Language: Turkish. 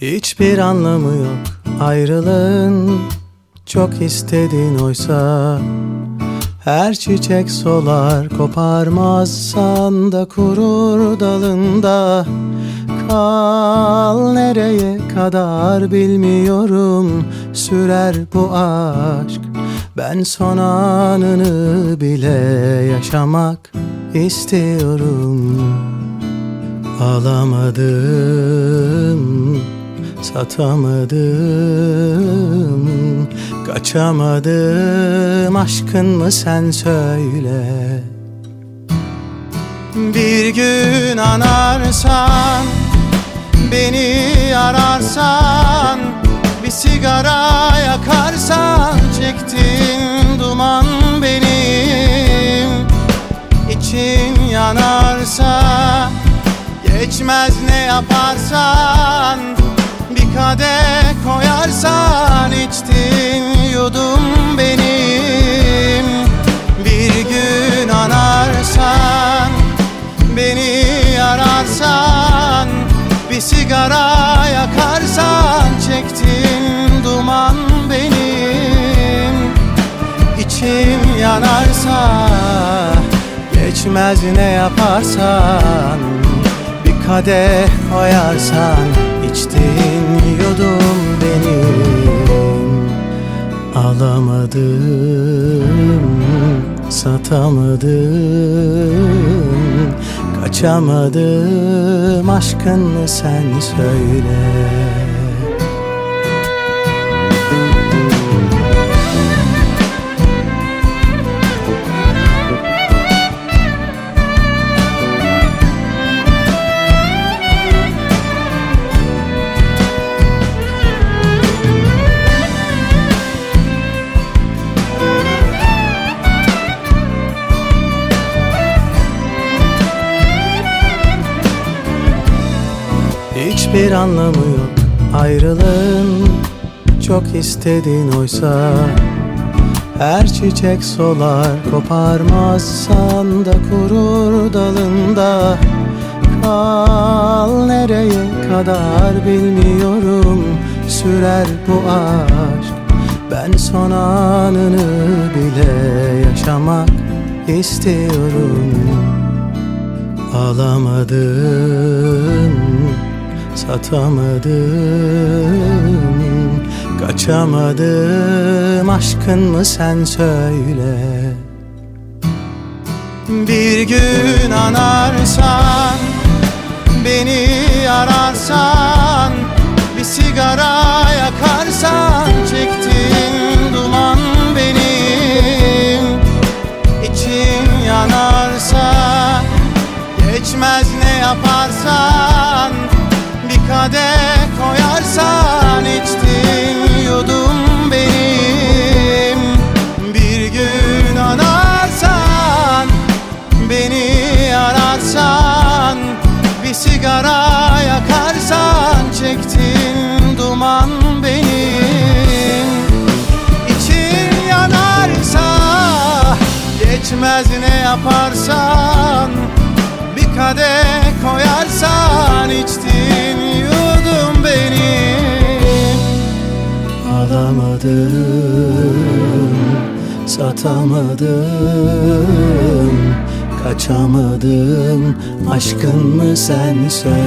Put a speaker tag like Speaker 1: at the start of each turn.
Speaker 1: Hiçbir anlamı yok ayrılığın. Çok istedin oysa Her çiçek solar koparmazsan da kurur dalında. Kal nereye kadar bilmiyorum Sürer bu aşk. Ben son anını bile yaşamak istiyorum. Alamadım, satamadım, kaçamadım Aşkın mı sen söyle. Bir gün anarsan, beni ararsan Bir sigara yakarsan çektiğin duman benim. İçin yanarsa Geçmez ne yaparsan Bir kadeh koyarsan içtin yudum benim. Bir gün anarsan Beni ararsan Bir sigara yakarsan Çektin duman benim. İçim yanarsa Geçmez ne yaparsan Bir kadeh koyarsan içtiğin yudum benim Alamadım, satamadım Kaçamadım. Aşkın sen söyle Hiçbir anlamı yok. Ayrılığın Çok istedin oysa Her çiçek solar koparmazsan da kurur dalında. Kal nereye kadar bilmiyorum Sürer bu aşk. Ben son anını bile yaşamak istiyorum. Alamadım, satamadım, kaçamadım Aşkın mı sen söyle. Bir gün anarsan, beni ararsan Bir sigara kadeh koyarsan içtin yudum benim. Bir gün anarsan Beni ararsan Bir sigara yakarsan Çektin duman benim. İçin yanarsa Geçmez ne yaparsan kadeh koyarsan içtin yudum beni. Alamadım, satamadım Kaçamadım, aşkın mı sen söyle?